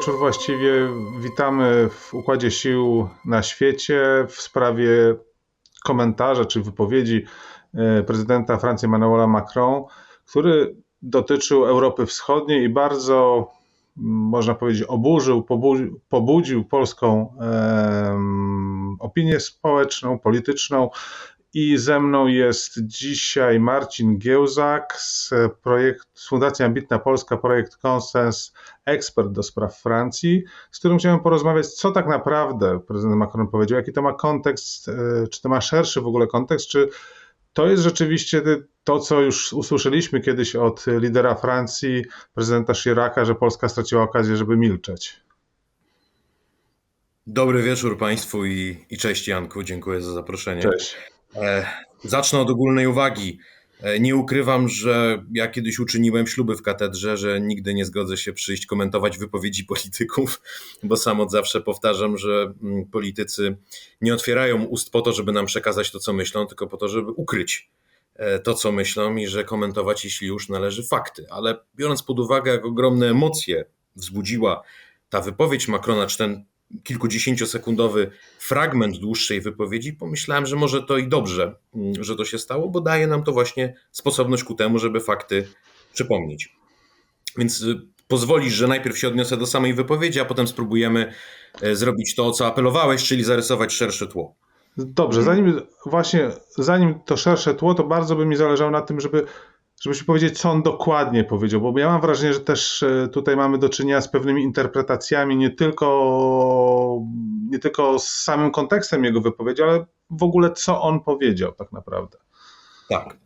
wieczór właściwie. Witamy w Układzie Sił na świecie w sprawie komentarza czy wypowiedzi e, prezydenta Francji Emmanuela Macron, który dotyczył Europy Wschodniej i bardzo, można powiedzieć, oburzył, pobudził, polską um, opinię społeczną, polityczną i ze mną jest dzisiaj Marcin Giełzak z, projekt, z Fundacji Ambitna Polska, projekt Konsens, ekspert do spraw Francji, z którym chciałem porozmawiać, co tak naprawdę prezydent Macron powiedział, jaki to ma kontekst, e, czy to ma szerszy w ogóle kontekst, czy to jest rzeczywiście to, co już usłyszeliśmy kiedyś od lidera Francji, prezydenta Chiraca, że Polska straciła okazję, żeby milczeć. Dobry wieczór Państwu i, i cześć Janku, dziękuję za zaproszenie. Cześć. E, zacznę od ogólnej uwagi. E, nie ukrywam, że ja kiedyś uczyniłem śluby w katedrze, że nigdy nie zgodzę się przyjść komentować wypowiedzi polityków, bo sam od zawsze powtarzam, że mm, politycy nie otwierają ust po to, żeby nam przekazać to, co myślą, tylko po to, żeby ukryć e, to, co myślą i że komentować, jeśli już należy fakty. Ale biorąc pod uwagę, jak ogromne emocje wzbudziła ta wypowiedź Macrona, czy ten kilkudziesięciosekundowy fragment dłuższej wypowiedzi, pomyślałem, że może to i dobrze, mm, że to się stało, bo daje nam to właśnie sposobność ku temu, żeby fakty przypomnieć. Więc y, pozwolisz, że najpierw się odniosę do samej wypowiedzi, a potem spróbujemy e, zrobić to, o co apelowałeś, czyli zarysować szersze tło. Dobrze, zanim właśnie, zanim to szersze tło, to bardzo by mi zależało na tym, żeby żebyś powiedzieć, co on dokładnie powiedział, bo ja mam wrażenie, że też e, tutaj mamy do czynienia z pewnymi interpretacjami, nie tylko, nie tylko z samym kontekstem jego wypowiedzi, ale w ogóle co on powiedział tak naprawdę. Tak,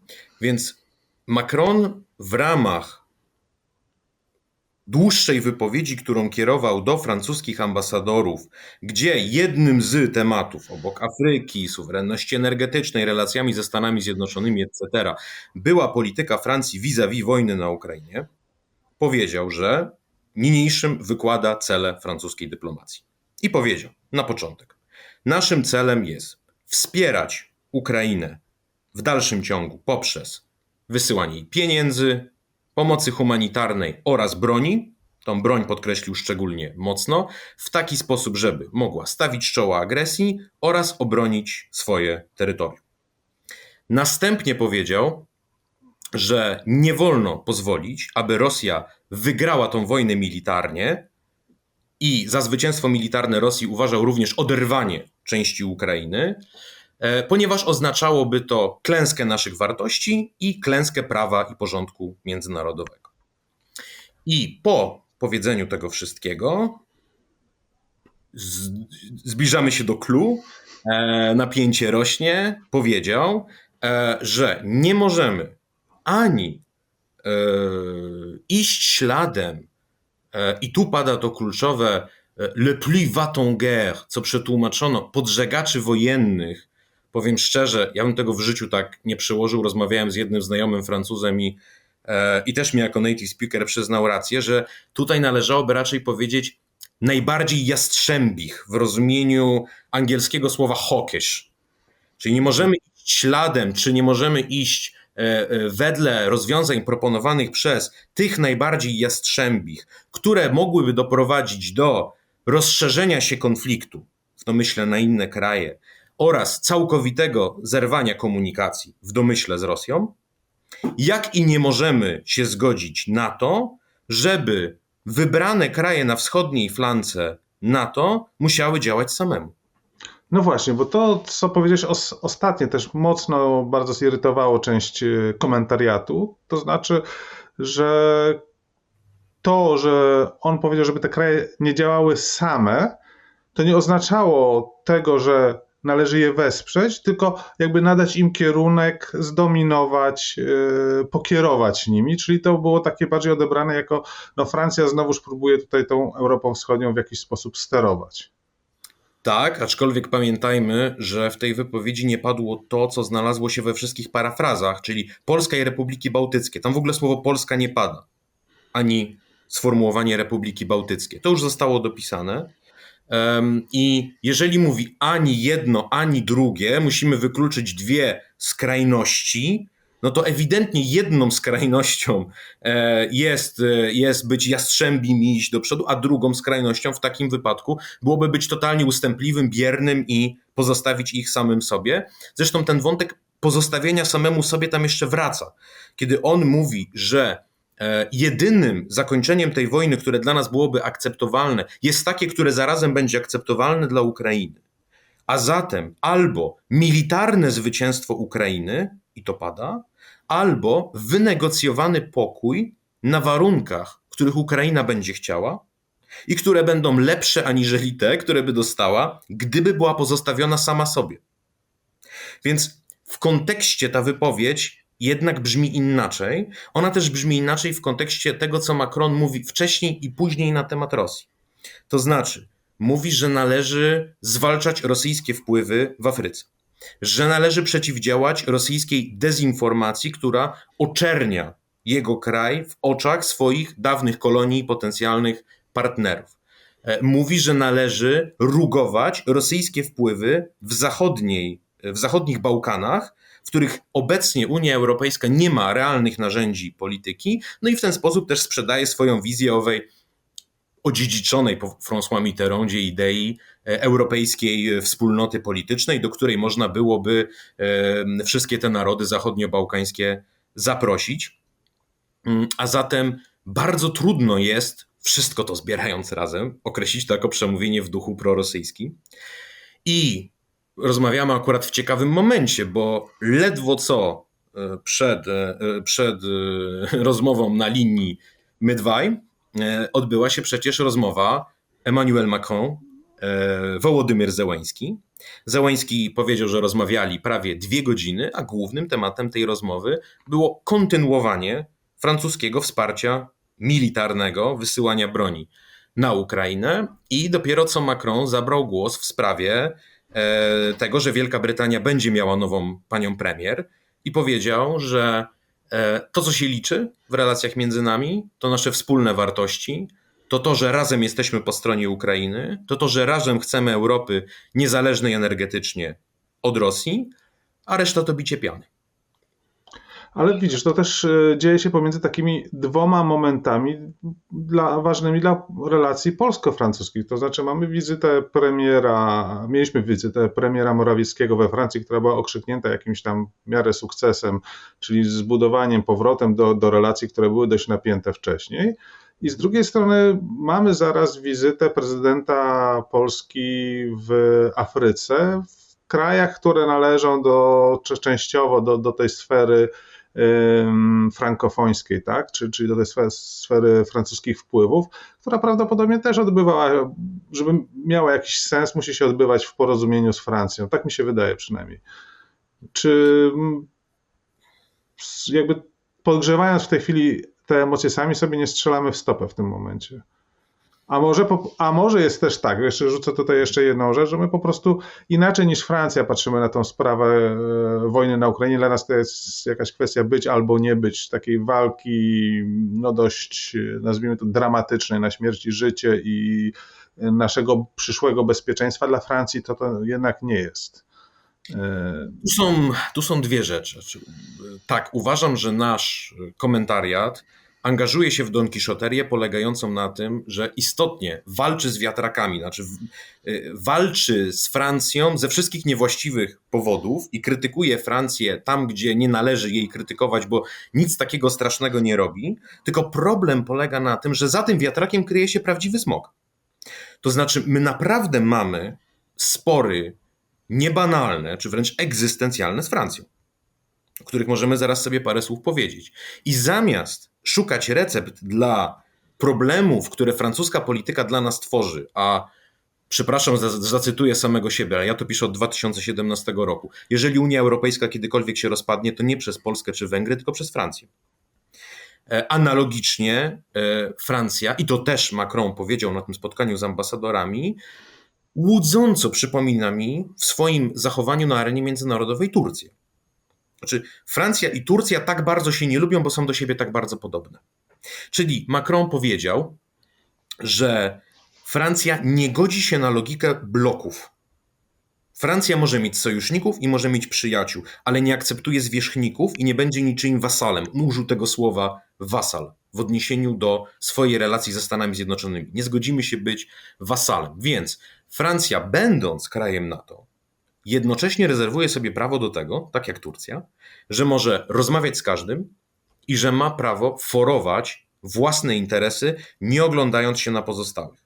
więc Macron w ramach dłuższej wypowiedzi, którą kierował do francuskich ambasadorów, gdzie jednym z tematów, obok Afryki, suwerenności energetycznej, relacjami ze Stanami Zjednoczonymi, etc., była polityka Francji vis-a-vis -vis wojny na Ukrainie, powiedział, że niniejszym wykłada cele francuskiej dyplomacji. I powiedział na początek: Naszym celem jest wspierać Ukrainę w dalszym ciągu poprzez wysyłanie pieniędzy, pomocy humanitarnej oraz broni, tą broń podkreślił szczególnie mocno, w taki sposób, żeby mogła stawić czoła agresji oraz obronić swoje terytorium. Następnie powiedział, że nie wolno pozwolić, aby Rosja wygrała tą wojnę militarnie i za zwycięstwo militarne Rosji uważał również oderwanie części Ukrainy, ponieważ oznaczałoby to klęskę naszych wartości i klęskę prawa i porządku międzynarodowego. I po powiedzeniu tego wszystkiego zbliżamy się do klu, e, napięcie rośnie, powiedział, e, że nie możemy ani iść śladem, i tu pada to kluczowe le plus va guerre, co przetłumaczono podżegaczy wojennych, powiem szczerze, ja bym tego w życiu tak nie przełożył. Rozmawiałem z jednym znajomym Francuzem i, e, i też mi jako native speaker przyznał rację, że tutaj należałoby raczej powiedzieć najbardziej jastrzębich w rozumieniu angielskiego słowa hawkish. Czyli nie możemy iść śladem, czy nie możemy iść e, e, wedle rozwiązań proponowanych przez tych najbardziej jastrzębich, które mogłyby doprowadzić do rozszerzenia się konfliktu, w domyśle na inne kraje, oraz całkowitego zerwania komunikacji w domyśle z Rosją, jak i nie możemy się zgodzić na to, żeby wybrane kraje na wschodniej flance NATO musiały działać samemu. No właśnie, bo to, co powiedziałeś os ostatnio, też mocno bardzo zirytowało część y, komentariatu. To znaczy, że to, że on powiedział, żeby te kraje nie działały same, to nie oznaczało tego, że należy je wesprzeć, tylko jakby nadać im kierunek, zdominować, yy, pokierować nimi, czyli to było takie bardziej odebrane jako, no Francja znowuż próbuje tutaj tą Europą Wschodnią w jakiś sposób sterować. Tak, aczkolwiek pamiętajmy, że w tej wypowiedzi nie padło to, co znalazło się we wszystkich parafrazach, czyli Polska i Republiki Bałtyckie. Tam w ogóle słowo Polska nie pada, ani sformułowanie Republiki Bałtyckie. To już zostało dopisane. I jeżeli mówi ani jedno, ani drugie, musimy wykluczyć dwie skrajności, no to ewidentnie jedną skrajnością e, jest, e, jest być jastrzębim i iść do przodu, a drugą skrajnością w takim wypadku byłoby być totalnie ustępliwym, biernym i pozostawić ich samym sobie. Zresztą ten wątek pozostawienia samemu sobie tam jeszcze wraca. Kiedy on mówi, że jedynym zakończeniem tej wojny, które dla nas byłoby akceptowalne, jest takie, które zarazem będzie akceptowalne dla Ukrainy. A zatem albo militarne zwycięstwo Ukrainy, i to pada, albo wynegocjowany pokój na warunkach, których Ukraina będzie chciała i które będą lepsze aniżeli te, które by dostała, gdyby była pozostawiona sama sobie. Więc w kontekście ta wypowiedź jednak brzmi inaczej. Ona też brzmi inaczej w kontekście tego, co Macron mówi wcześniej i później na temat Rosji. To znaczy, mówi, że należy zwalczać rosyjskie wpływy w Afryce, że należy przeciwdziałać rosyjskiej dezinformacji, która oczernia jego kraj w oczach swoich dawnych kolonii i potencjalnych partnerów. E, mówi, że należy rugować rosyjskie wpływy w, zachodniej, w zachodnich Bałkanach, w których obecnie Unia Europejska nie ma realnych narzędzi polityki, no i w ten sposób też sprzedaje swoją wizję owej odziedziczonej po François Mitterrandzie idei e, europejskiej wspólnoty politycznej, do której można byłoby e, wszystkie te narody zachodniobałkańskie zaprosić. Mm, a zatem bardzo trudno jest, wszystko to zbierając razem, określić to jako przemówienie w duchu prorosyjskim. I rozmawiamy akurat w ciekawym momencie, bo ledwo co e, przed, przed rozmową na linii my dwaj E, odbyła się przecież rozmowa Emmanuel Macron, e, Wołodymyr Zełański. Zełański powiedział, że rozmawiali prawie dwie godziny, a głównym tematem tej rozmowy było kontynuowanie francuskiego wsparcia militarnego, wysyłania broni na Ukrainę i dopiero co Macron zabrał głos w sprawie e, tego, że Wielka Brytania będzie miała nową panią premier i powiedział, że E, to, co się liczy w relacjach między nami, to nasze wspólne wartości, to to, że razem jesteśmy po stronie Ukrainy, to to, że razem chcemy Europy niezależnej energetycznie od Rosji, a reszta to bicie piany. Ale widzisz, to też e, dzieje się pomiędzy takimi dwoma momentami dla, ważnymi dla relacji polsko-francuskich. To znaczy mamy wizytę premiera, mieliśmy wizytę premiera Morawieckiego we Francji, która była okrzyknięta jakimś tam w miarę sukcesem, czyli zbudowaniem, powrotem do, do relacji, które były dość napięte wcześniej. I z drugiej strony mamy zaraz wizytę prezydenta Polski w Afryce, w krajach, które należą do, częściowo do, do tej sfery frankofońskiej, tak? czyli, do tej sfery, sfery francuskich wpływów, która prawdopodobnie też odbywała, żeby miała jakiś sens, musi się odbywać w porozumieniu z Francją. Tak mi się wydaje przynajmniej. Czy jakby podgrzewając w tej chwili te emocje, sami sobie nie strzelamy w stopę w tym momencie? A może, a może jest też tak, jeszcze rzucę tutaj jeszcze jedną rzecz, że my po prostu inaczej niż Francja patrzymy na tą sprawę e, wojny na Ukrainie. Dla nas to jest jakaś kwestia być albo nie być, takiej walki, no dość, nazwijmy to, dramatycznej na śmierć i życie i naszego przyszłego bezpieczeństwa. Dla Francji to to jednak nie jest. E, tu są, tu są dwie rzeczy. Znaczy, tak, uważam, że nasz komentariat angażuje się w Don Kiszoterię polegającą na tym, że istotnie walczy z wiatrakami, znaczy y, walczy z Francją ze wszystkich niewłaściwych powodów i krytykuje Francję tam, gdzie nie należy jej krytykować, bo nic takiego strasznego nie robi. Tylko problem polega na tym, że za tym wiatrakiem kryje się prawdziwy smok. To znaczy, my naprawdę mamy spory niebanalne, czy wręcz egzystencjalne z Francją, o których możemy zaraz sobie parę słów powiedzieć. I zamiast szukać recept dla problemów, które francuska polityka dla nas tworzy, a przepraszam, zacytuję samego siebie, ale ja to piszę od 2017 roku. Jeżeli Unia Europejska kiedykolwiek się rozpadnie, to nie przez Polskę czy Węgry, tylko przez Francję. E, analogicznie e, Francja, i to też Macron powiedział na tym spotkaniu z ambasadorami, łudząco przypomina mi w swoim zachowaniu na arenie międzynarodowej Turcję. Znaczy, Francja i Turcja tak bardzo się nie lubią, bo są do siebie tak bardzo podobne. Czyli Macron powiedział, że Francja nie godzi się na logikę bloków. Francja może mieć sojuszników i może mieć przyjaciół, ale nie akceptuje zwierzchników i nie będzie niczym wasalem. Użył tego słowa wasal w odniesieniu do swojej relacji ze Stanami Zjednoczonymi. Nie zgodzimy się być wasalem. Więc Francja, będąc krajem NATO, jednocześnie rezerwuje sobie prawo do tego, tak jak Turcja, że może rozmawiać z każdym i że ma prawo forować własne interesy, nie oglądając się na pozostałych.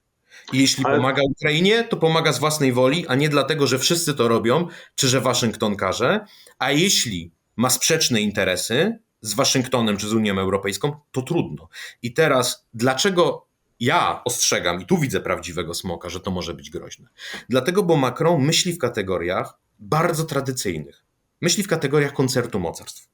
I jeśli Ale... pomaga Ukrainie, to pomaga z własnej woli, a nie dlatego, że wszyscy to robią, czy że Waszyngton każe. A jeśli ma sprzeczne interesy z Waszyngtonem czy z Unią Europejską, to trudno. I teraz, dlaczego ja ostrzegam, i tu widzę prawdziwego smoka, że to może być groźne? Dlatego, bo Macron myśli w kategoriach bardzo tradycyjnych. Myśli w kategoriach koncertu mocarstw.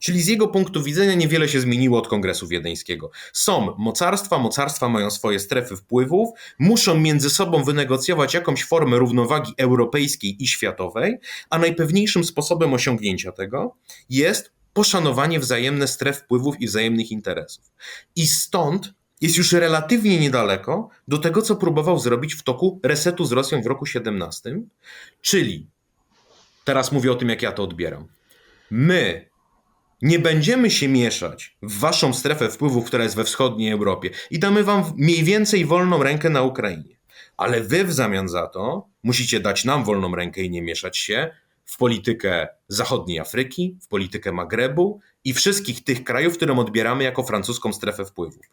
Czyli z jego punktu widzenia niewiele się zmieniło od Kongresu Wiedeńskiego. Są mocarstwa, mocarstwa mają swoje strefy wpływów, muszą między sobą wynegocjować jakąś formę równowagi europejskiej i światowej, a najpewniejszym sposobem osiągnięcia tego jest poszanowanie wzajemne stref wpływów i wzajemnych interesów. I stąd jest już relatywnie niedaleko do tego, co próbował zrobić w toku resetu z Rosją w roku 17, czyli teraz mówię o tym, jak ja to odbieram. My nie będziemy się mieszać w waszą strefę wpływów, która jest we wschodniej Europie i damy wam mniej więcej wolną rękę na Ukrainie. Ale wy w zamian za to musicie dać nam wolną rękę i nie mieszać się w politykę zachodniej Afryki, w politykę Magrebu i wszystkich tych krajów, którym odbieramy jako francuską strefę wpływów.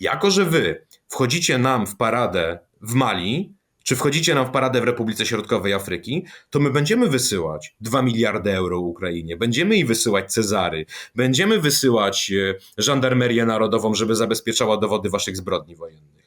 Jako, że wy wchodzicie nam w paradę w Mali, czy wchodzicie nam w paradę w Republice Środkowej Afryki, to my będziemy wysyłać 2 miliardy euro Ukrainie, będziemy jej wysyłać Cezary, będziemy wysyłać e, żandarmerię narodową, żeby zabezpieczała dowody waszych zbrodni wojennych.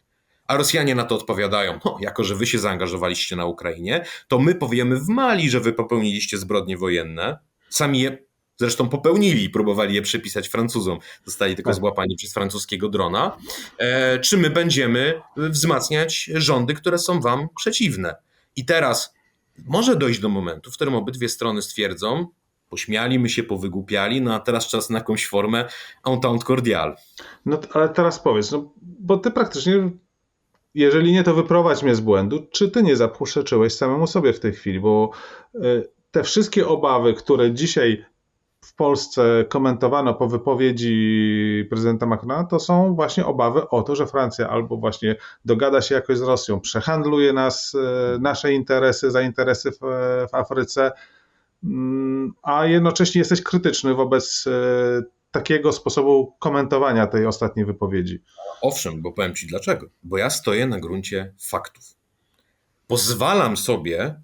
A Rosjanie na to odpowiadają, no, jako że wy się zaangażowaliście na Ukrainie, to my powiemy w Mali, że wy popełniliście zbrodnie wojenne, sami je Zresztą popełnili, próbowali je przypisać Francuzom, zostali tylko tak. złapani przez francuskiego drona. E, czy my będziemy wzmacniać rządy, które są wam przeciwne? I teraz może dojść do momentu, w którym obydwie strony stwierdzą, pośmiali się, powygłupiali, no a teraz czas na jakąś formę entente cordiale. No ale teraz powiedz, no, bo ty praktycznie, jeżeli nie, to wyprowadź mnie z błędu, czy ty nie zapuszczeczyłeś samemu sobie w tej chwili, bo y, te wszystkie obawy, które dzisiaj w Polsce komentowano po wypowiedzi prezydenta Macrona, to są właśnie obawy o to, że Francja albo właśnie dogada się jakoś z Rosją, przehandluje nas, e, nasze interesy za interesy w, w Afryce, mm, a jednocześnie jesteś krytyczny wobec e, takiego sposobu komentowania tej ostatniej wypowiedzi. Owszem, bo powiem Ci dlaczego. Bo ja stoję na gruncie faktów. Pozwalam sobie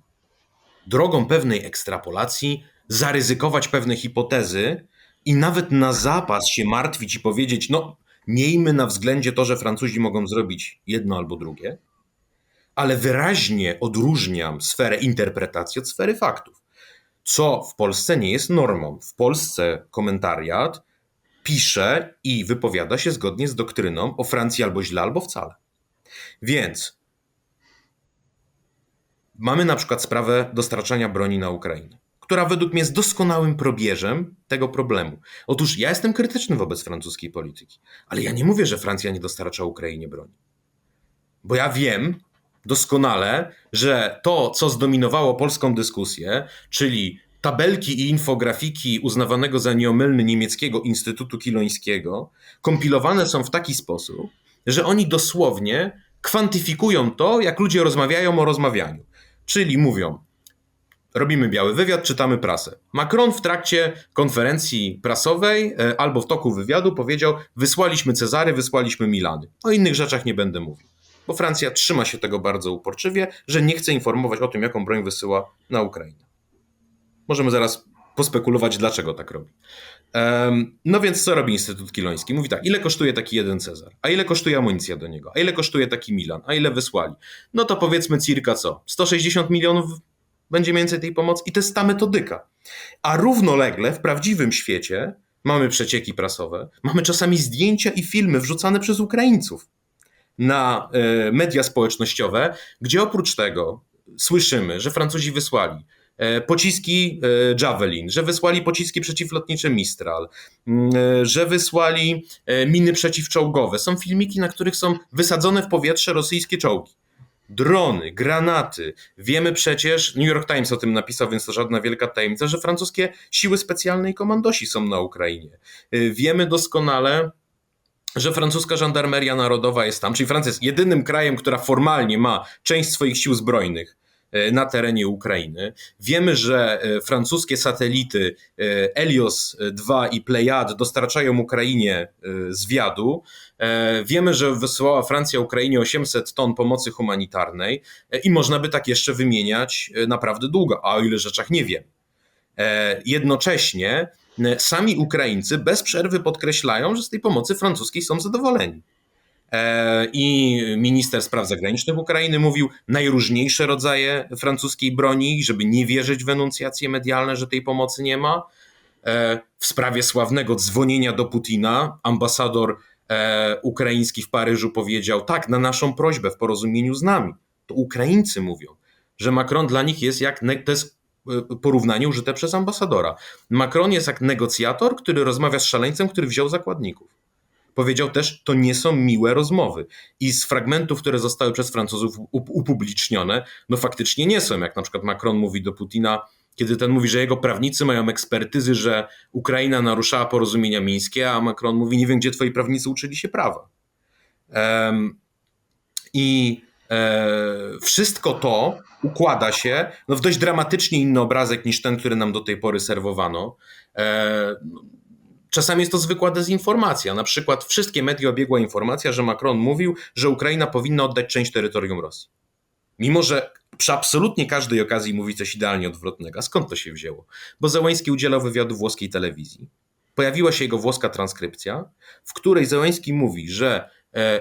drogą pewnej ekstrapolacji zaryzykować pewne hipotezy i nawet na zapas się martwić i powiedzieć, no miejmy na względzie to, że Francuzi mogą zrobić jedno albo drugie, ale wyraźnie odróżniam sferę interpretacji od sfery faktów. Co w Polsce nie jest normą. W Polsce komentariat pisze i wypowiada się zgodnie z doktryną o Francji albo źle, albo wcale. Więc mamy na przykład sprawę dostarczania broni na Ukrainę która według mnie jest doskonałym probierzem tego problemu. Otóż ja jestem krytyczny wobec francuskiej polityki, ale ja nie mówię, że Francja nie dostarcza Ukrainie broni. Bo ja wiem doskonale, że to, co zdominowało polską dyskusję, czyli tabelki i infografiki uznawanego za nieomylny niemieckiego Instytutu Kilońskiego, kompilowane są w taki sposób, że oni dosłownie kwantyfikują to, jak ludzie rozmawiają o rozmawianiu. Czyli mówią, robimy biały wywiad, czytamy prasę. Macron w trakcie konferencji prasowej e, albo w toku wywiadu powiedział: Wysłaliśmy Cezary, wysłaliśmy Milany. O innych rzeczach nie będę mówił, bo Francja trzyma się tego bardzo uporczywie, że nie chce informować o tym, jaką broń wysyła na Ukrainę. Możemy zaraz pospekulować, dlaczego tak robi. Um, no więc co robi Instytut Kiloński? Mówi tak, ile kosztuje taki jeden Cezar? A ile kosztuje amunicja do niego? A ile kosztuje taki Milan? A ile wysłali? No to powiedzmy circa co? 160 milionów będzie więcej tej pomocy i to jest ta metodyka. A równolegle w prawdziwym świecie mamy przecieki prasowe, mamy czasami zdjęcia i filmy wrzucane przez Ukraińców na e, media społecznościowe, gdzie oprócz tego słyszymy, że Francuzi wysłali pociski e, Javelin, że wysłali pociski przeciwlotnicze Mistral, że wysłali miny przeciwczołgowe. Są filmiki, na których są wysadzone w powietrze rosyjskie czołgi. drony, granaty. Wiemy przecież, New York Times o tym napisał, więc to żadna wielka tajemnica, że francuskie siły specjalne i komandosi są na Ukrainie. Wiemy doskonale, że francuska żandarmeria narodowa jest tam, czyli Francja jest jedynym krajem, która formalnie ma część swoich sił zbrojnych e, na terenie Ukrainy. Wiemy, że e, francuskie satelity e, Helios 2 i Pleiad dostarczają Ukrainie zwiadu. Wiemy, że wysłała Francja Ukrainie 800 ton pomocy humanitarnej i można by tak jeszcze wymieniać naprawdę długo, a o ile rzeczach nie wiem. Jednocześnie sami Ukraińcy bez przerwy podkreślają, że z tej pomocy francuskiej są zadowoleni. E, I minister spraw zagranicznych Ukrainy mówił najróżniejsze rodzaje francuskiej broni, żeby nie wierzyć w enuncjacje medialne, że tej pomocy nie ma. E, w sprawie sławnego dzwonienia do Putina ambasador e, ukraiński w Paryżu powiedział: Tak, na naszą prośbę w porozumieniu z nami. To Ukraińcy mówią, że Macron dla nich jest jak. To jest porównanie użyte przez ambasadora. Macron jest jak negocjator, który rozmawia z szaleńcem, który wziął zakładników. Powiedział też, to nie są miłe rozmowy. I z fragmentów, które zostały przez Francuzów upublicznione, no faktycznie nie są. Jak na przykład Macron mówi do Putina, kiedy ten mówi, że jego prawnicy mają ekspertyzy, że Ukraina naruszała porozumienia mińskie, a Macron mówi, nie wiem, gdzie twoi prawnicy uczyli się prawa. Um, I e, wszystko to układa się no, w dość dramatycznie inny obrazek niż ten, który nam do tej pory serwowano. E, czasami jest to zwykła dezinformacja. Na przykład wszystkie media obiegła informacja, że Macron mówił, że Ukraina powinna oddać część terytorium Rosji. Mimo, że przy absolutnie każdej okazji mówi coś idealnie odwrotnego. A skąd to się wzięło? Bo Zełański udzielał wywiadu włoskiej telewizji. Pojawiła się jego włoska transkrypcja, w której Zełański mówi, że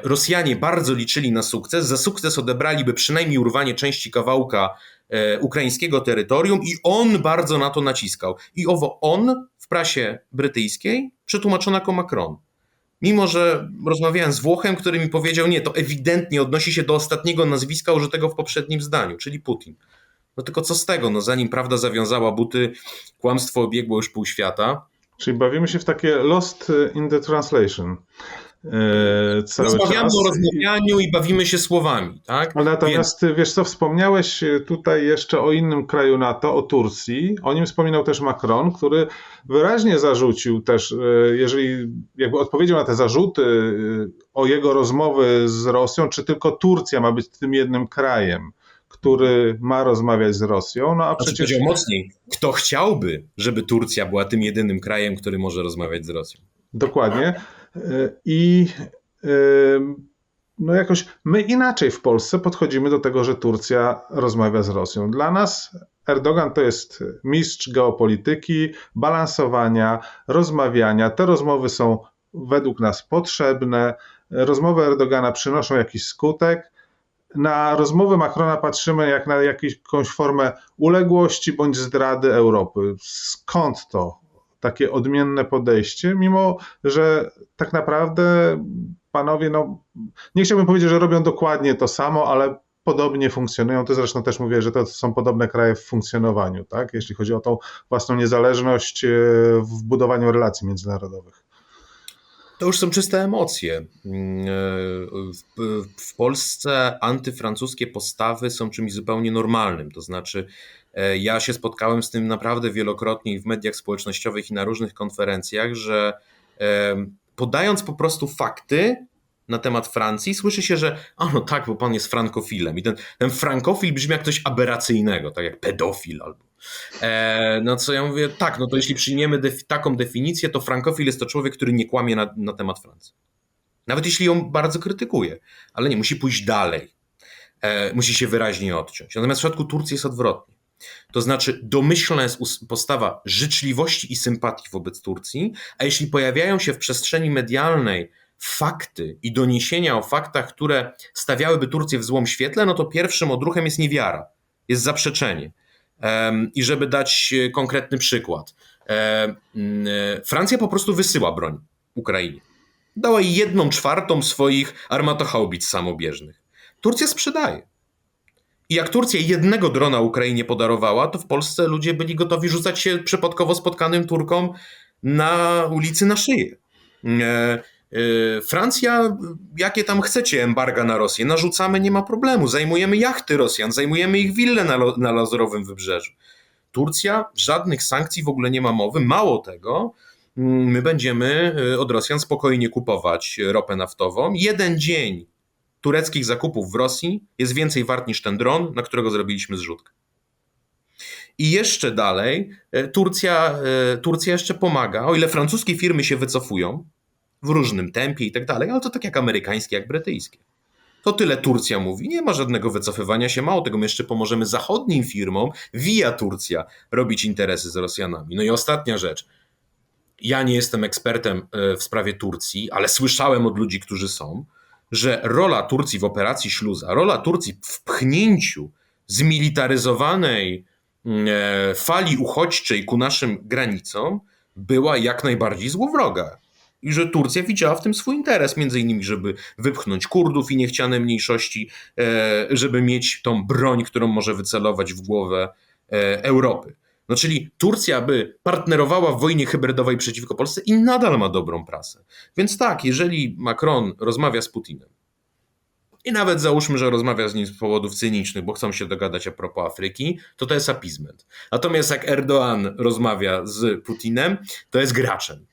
Rosjanie bardzo liczyli na sukces. Za sukces odebraliby przynajmniej urwanie części kawałka e, ukraińskiego terytorium i on bardzo na to naciskał. I owo on w prasie brytyjskiej przetłumaczono jako Macron. Mimo, że rozmawiałem z Włochem, który mi powiedział, nie, to ewidentnie odnosi się do ostatniego nazwiska użytego w poprzednim zdaniu, czyli Putin. No tylko co z tego, no zanim prawda zawiązała buty, kłamstwo obiegło już pół świata. Czyli bawimy się w takie lost in the translation. E, cały Rozmawiamy czas. o rozmawianiu i bawimy się słowami, tak? Natomiast Więc... wiesz co, wspomniałeś tutaj jeszcze o innym kraju NATO, o Turcji. O nim wspominał też Macron, który wyraźnie zarzucił też, e, jeżeli jakby odpowiedział na te zarzuty e, o jego rozmowy z Rosją, czy tylko Turcja ma być tym jednym krajem który ma rozmawiać z Rosją. No a znaczy, przecież. Powiedział mocniej, kto chciałby, żeby Turcja była tym jedynym krajem, który może rozmawiać z Rosją? Dokładnie. I no jakoś my inaczej w Polsce podchodzimy do tego, że Turcja rozmawia z Rosją. Dla nas Erdogan to jest mistrz geopolityki, balansowania, rozmawiania. Te rozmowy są według nas potrzebne. Rozmowy Erdogana przynoszą jakiś skutek. Na rozmowy Macrona patrzymy jak na jakąś formę uległości bądź zdrady Europy. Skąd to? Takie odmienne podejście, mimo że tak naprawdę panowie, no nie chciałbym powiedzieć, że robią dokładnie to samo, ale podobnie funkcjonują. To zresztą też mówię, że to są podobne kraje w funkcjonowaniu, tak? jeśli chodzi o tą własną niezależność e, w budowaniu relacji międzynarodowych. To już są czyste emocje. Mm, e, w Polsce antyfrancuskie postawy są czymś zupełnie normalnym. To znaczy, ja się spotkałem z tym naprawdę wielokrotnie w mediach społecznościowych i na różnych konferencjach, że e, podając po prostu fakty na temat Francji, słyszy się, że a no tak, bo pan jest frankofilem. I ten, ten frankofil brzmi jak coś aberracyjnego, tak jak pedofil albo. E, no co ja mówię, tak, no to jeśli przyjmiemy taką definicję, to frankofil jest to człowiek, który nie kłamie na, na temat Francji. Nawet jeśli ją bardzo krytykuje, ale nie, musi pójść dalej. E, musi się wyraźnie odciąć. Natomiast w przypadku Turcji jest odwrotnie. To znaczy, domyślna jest postawa życzliwości i sympatii wobec Turcji, a jeśli pojawiają się w przestrzeni medialnej fakty i doniesienia o faktach, które stawiałyby Turcję w złym świetle, no to pierwszym odruchem jest niewiara, jest zaprzeczenie. I żeby dać e, konkretny przykład, e, Francja po prostu wysyła broń Ukrainie. Dała jej jedną czwartą swoich armatochaubic samobieżnych. Turcja sprzedaje. I jak Turcja jednego drona Ukrainie podarowała, to w Polsce ludzie byli gotowi rzucać się przypadkowo spotkanym Turkom na ulicy na szyję. E, Francja, jakie tam chcecie embarga na Rosję, narzucamy, nie ma problemu. Zajmujemy jachty Rosjan, zajmujemy ich wille na, na Lazurowym Wybrzeżu. Turcja żadnych sankcji w ogóle nie ma mowy. Mało tego, mm, my będziemy od Rosjan spokojnie kupować ropę naftową. Jeden dzień tureckich zakupów w Rosji jest więcej wart niż ten dron, na którego zrobiliśmy zrzutkę. I jeszcze dalej, e, Turcja, e, Turcja jeszcze pomaga, o ile francuskie firmy się wycofują w różnym tempie i tak dalej, ale to tak jak amerykańskie, jak brytyjskie. To tyle Turcja mówi. Nie ma żadnego wycofywania się. Mało tego, my jeszcze pomożemy zachodnim firmom via Turcja robić interesy z Rosjanami. No i ostatnia rzecz. Ja nie jestem ekspertem e, w sprawie Turcji, ale słyszałem od ludzi, którzy są, że rola Turcji w operacji Śluza, rola Turcji w pchnięciu zmilitaryzowanej mm, e, fali uchodźczej ku naszym granicom była jak najbardziej złowroga. I że Turcja widziała w tym swój interes, między innymi, żeby wypchnąć Kurdów i niechciane mniejszości, e, żeby mieć tą broń, którą może wycelować w głowę e, Europy. No czyli Turcja by partnerowała w wojnie hybrydowej przeciwko Polsce i nadal ma dobrą prasę. Więc tak, jeżeli Macron rozmawia z Putinem i nawet załóżmy, że rozmawia z nim z powodów cynicznych, bo chcą się dogadać a propos Afryki, to to jest appeasement. Natomiast jak Erdoğan rozmawia z Putinem, to jest graczem.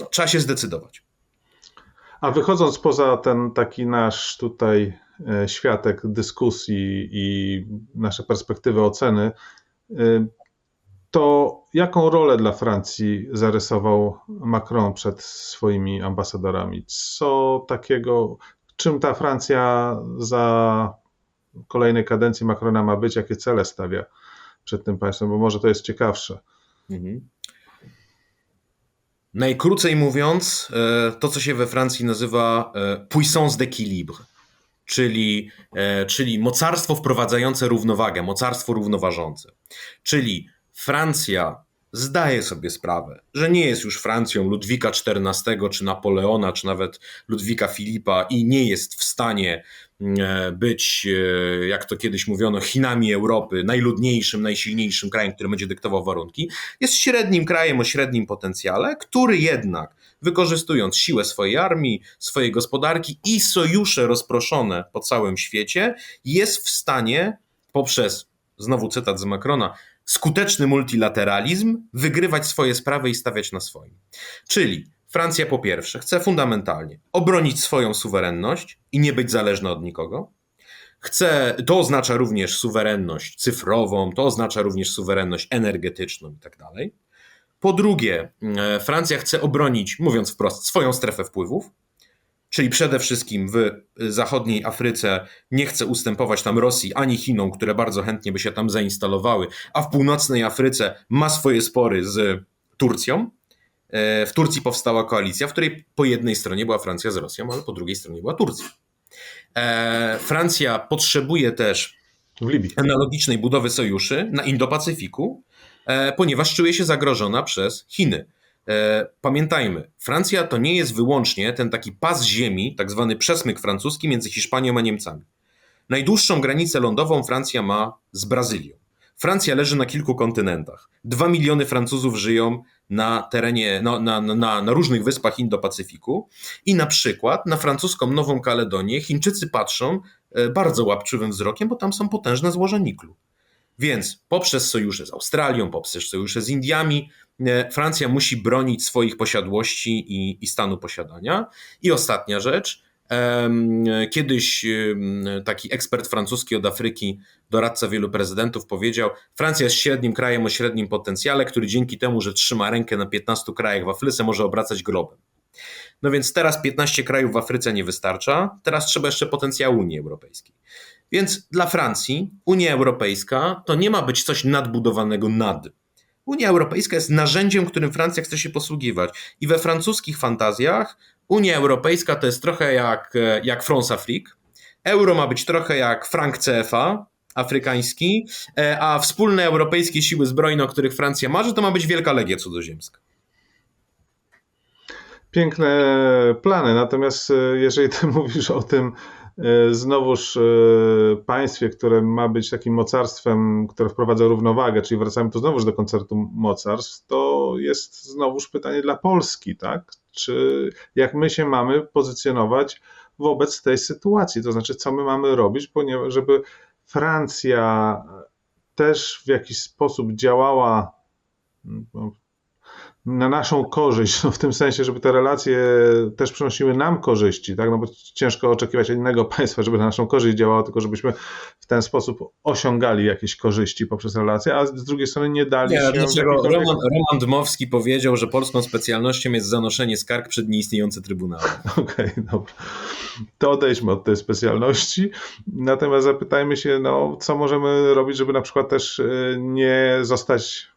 No, trzeba się zdecydować. A wychodząc poza ten taki nasz tutaj e, światek dyskusji i nasze perspektywy oceny, e, to jaką rolę dla Francji zarysował Macron przed swoimi ambasadorami? Co takiego, czym ta Francja za kolejnej kadencji Macrona ma być, jakie cele stawia przed tym państwem, bo może to jest ciekawsze. Mhm. Najkrócej mówiąc, e, to co się we Francji nazywa e, puissance d'équilibre, czyli, e, czyli mocarstwo wprowadzające równowagę, mocarstwo równoważące. Czyli Francja zdaje sobie sprawę, że nie jest już Francją Ludwika XIV, czy Napoleona, czy nawet Ludwika Filipa i nie jest w stanie e, być, e, jak to kiedyś mówiono, Chinami Europy, najludniejszym, najsilniejszym krajem, który będzie dyktował warunki. Jest średnim krajem o średnim potencjale, który jednak, wykorzystując siłę swojej armii, swojej gospodarki i sojusze rozproszone po całym świecie, jest w stanie poprzez, znowu cytat z Macrona, skuteczny multilateralizm, wygrywać swoje sprawy i stawiać na swoim. Czyli Francja po pierwsze chce fundamentalnie obronić swoją suwerenność i nie być zależna od nikogo. Chce, to oznacza również suwerenność cyfrową, to oznacza również suwerenność energetyczną i tak dalej. Po drugie, e, Francja chce obronić, mówiąc wprost, swoją strefę wpływów, czyli przede wszystkim w zachodniej Afryce nie chce ustępować tam Rosji ani Chinom, które bardzo chętnie by się tam zainstalowały, a w północnej Afryce ma swoje spory z Turcją. E, w Turcji powstała koalicja, w której po jednej stronie była Francja z Rosją, ale po drugiej stronie była Turcja. E, Francja potrzebuje też analogicznej budowy sojuszy na Indo-Pacyfiku, e, ponieważ czuje się zagrożona przez Chiny. E, pamiętajmy, Francja to nie jest wyłącznie ten taki pas ziemi, tak zwany przesmyk francuski między Hiszpanią a Niemcami. Najdłuższą granicę lądową Francja ma z Brazylią. Francja leży na kilku kontynentach. Dwa miliony Francuzów żyją na terenie, no, na, na, na, na różnych wyspach Indo-Pacyfiku i na przykład na francuską Nową Kaledonię Chińczycy patrzą e, bardzo łapczywym wzrokiem, bo tam są potężne złoża niklu. Więc poprzez sojusze z Australią, poprzez sojusze z Indiami, Francja musi bronić swoich posiadłości i, i stanu posiadania. I ostatnia rzecz. Kiedyś taki ekspert francuski od Afryki, doradca wielu prezydentów, powiedział: Francja jest średnim krajem o średnim potencjale, który dzięki temu, że trzyma rękę na 15 krajach w Afryce, może obracać globem. No więc teraz 15 krajów w Afryce nie wystarcza, teraz trzeba jeszcze potencjału Unii Europejskiej. Więc dla Francji Unia Europejska to nie ma być coś nadbudowanego nad. Unia Europejska jest narzędziem, którym Francja chce się posługiwać. I we francuskich fantazjach Unia Europejska to jest trochę jak, jak France Afrique. Euro ma być trochę jak frank CFA, afrykański, e, a wspólne europejskie siły zbrojne, o których Francja marzy, to ma być Wielka Legia Cudzoziemska. Piękne plany, natomiast e, jeżeli ty mówisz o tym, znowuż państwie, które ma być takim mocarstwem, które wprowadza równowagę, czyli wracamy tu znowuż do koncertu mocarstw, to jest znowuż pytanie dla Polski, tak? Czy jak my się mamy pozycjonować wobec tej sytuacji, to znaczy co my mamy robić, ponieważ żeby Francja też w jakiś sposób działała no, na naszą korzyść, no w tym sensie, żeby te relacje też przynosiły nam korzyści, tak? No bo ciężko oczekiwać innego państwa, żeby na naszą korzyść działało, tylko żebyśmy w ten sposób osiągali jakieś korzyści poprzez relacje, a z drugiej strony nie dali nie, się... Dlaczego Roman, Roman Dmowski powiedział, że polską specjalnością jest zanoszenie skarg przed nieistniejące trybunały. Okej, okay, dobra. To odejdźmy od tej specjalności. Natomiast zapytajmy się, no, co możemy robić, żeby na przykład też y, nie zostać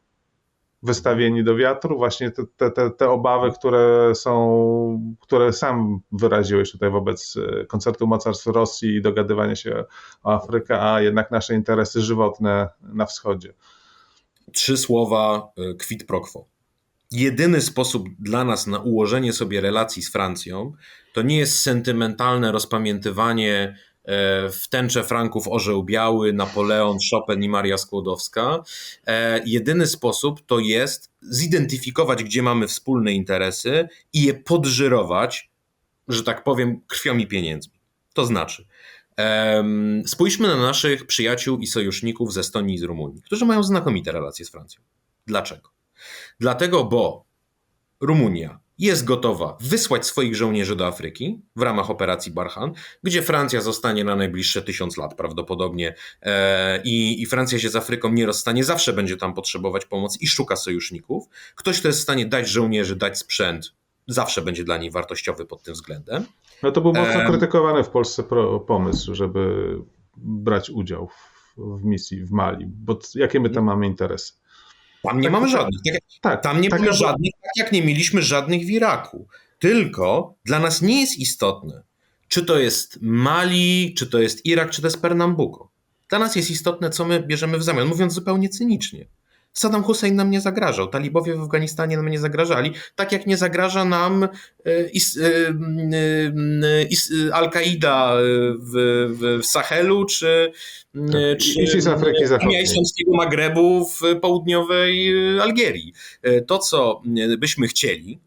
wystawieni do wiatru, właśnie te, te, te obawy, które są, które sam wyraziłeś tutaj wobec e, koncertu mocarstw Rosji i dogadywania się o Afrykę, a jednak nasze interesy żywotne na wschodzie. Trzy słowa e, quid pro quo. Jedyny sposób dla nas na ułożenie sobie relacji z Francją to nie jest sentymentalne rozpamiętywanie w tęcze Franków Orzeł Biały, Napoleon, Chopin i Maria Skłodowska. E, jedyny sposób to jest zidentyfikować, gdzie mamy wspólne interesy i je podżyrować, że tak powiem, krwią i pieniędzmi. To znaczy, spójrzmy na naszych przyjaciół i sojuszników ze Estonii i z Rumunii, którzy mają znakomite relacje z Francją. Dlaczego? Dlatego, bo Rumunia jest gotowa wysłać swoich żołnierzy do Afryki w ramach operacji Barhan, gdzie Francja zostanie na najbliższe tysiąc lat prawdopodobnie e, i, i Francja się z Afryką nie rozstanie, zawsze będzie tam potrzebować pomocy i szuka sojuszników. Ktoś, kto jest w stanie dać żołnierzy, dać sprzęt, zawsze będzie dla niej wartościowy pod tym względem. No to był mocno krytykowany w Polsce pomysł, żeby brać udział w, w misji w Mali, bo jakie my tam mamy interesy? Tam nie tak, mamy żadnych. Tak, tak, tam nie tak, mamy żadnych, tak jak nie mieliśmy żadnych w Iraku. Tylko dla nas nie jest istotne, czy to jest Mali, czy to jest Irak, czy to jest Pernambuco. Dla nas jest istotne, co my bierzemy w zamian, mówiąc zupełnie cynicznie. Saddam Hussein nam nie zagrażał, talibowie w Afganistanie nam nie zagrażali, tak jak nie zagraża nam e, e, e, Al-Kaida w, w, Sahelu, czy, tak. czy z Afryki Zachodniej. Islamskiego Magrebu w południowej Algierii. To, co byśmy chcieli,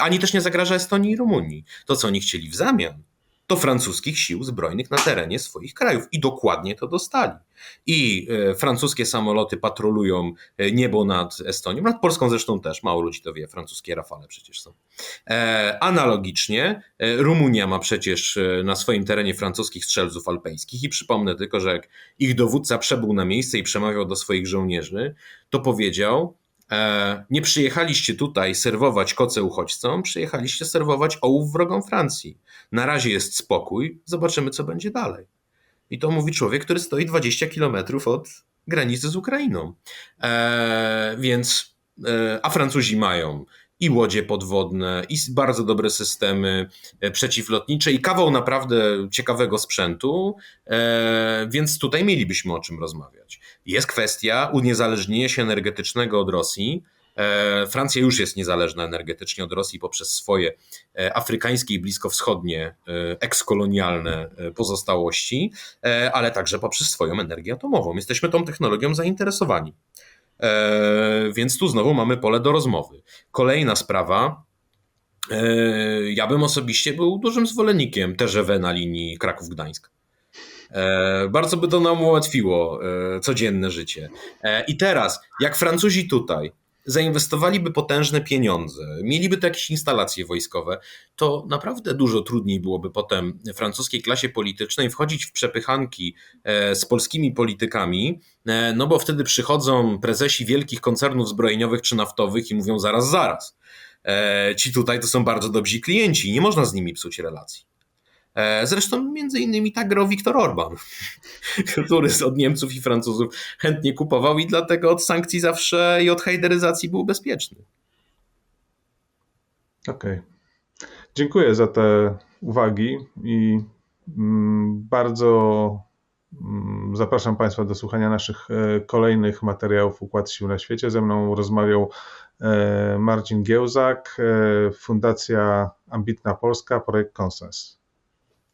ani też nie zagraża Estonii i Rumunii. To, co oni chcieli w zamian, to francuskich sił zbrojnych na terenie swoich krajów. I dokładnie to dostali. I e, francuskie samoloty patrolują e, niebo nad Estonią, nad Polską zresztą też, mało ludzi to wie, francuskie Rafale przecież są. E, analogicznie Rumunia ma przecież na swoim terenie francuskich strzelców alpejskich i przypomnę tylko, że jak ich dowódca przebył na miejsce i przemawiał do swoich żołnierzy, to powiedział, nie przyjechaliście tutaj serwować koce uchodźcom, przyjechaliście serwować ołów wrogom Francji. Na razie jest spokój, zobaczymy, co będzie dalej. I to mówi człowiek, który stoi 20 kilometrów od granicy z Ukrainą. E, więc, e, a Francuzi mają i łodzie podwodne, i bardzo dobre systemy e, przeciwlotnicze, i kawał naprawdę ciekawego sprzętu, e, więc tutaj mielibyśmy o czym rozmawiać. Jest kwestia uniezależnienia się energetycznego od Rosji. E, Francja już jest niezależna energetycznie od Rosji poprzez swoje afrykańskie i bliskowschodnie ekskolonialne pozostałości, ale także poprzez swoją energię atomową. Jesteśmy tą technologią zainteresowani. E, więc tu znowu mamy pole do rozmowy. Kolejna sprawa. E, ja bym osobiście był dużym zwolennikiem TGV na linii Kraków-Gdańsk. E, bardzo by to nam ułatwiło codzienne życie. I teraz, jak Francuzi tutaj zainwestowaliby potężne pieniądze, mieliby to jakieś instalacje wojskowe, to naprawdę dużo trudniej byłoby potem francuskiej klasie politycznej wchodzić w przepychanki e, z polskimi politykami, e, no bo wtedy przychodzą prezesi wielkich koncernów zbrojeniowych czy naftowych i mówią zaraz, zaraz. E, ci tutaj to są bardzo dobrzy klienci, nie można z nimi psuć relacji. E, zresztą między innymi tak grał Viktor Orban, który od Niemców i Francuzów chętnie kupował i dlatego od sankcji zawsze i od hajderyzacji był bezpieczny. Okej. Okay. Dziękuję za te uwagi i mm, bardzo mm, zapraszam Państwa do słuchania naszych e, kolejnych materiałów Układ Sił na Świecie. Ze mną rozmawiał e, Marcin Giełzak, Fundacja Ambitna Polska, projekt Konsens.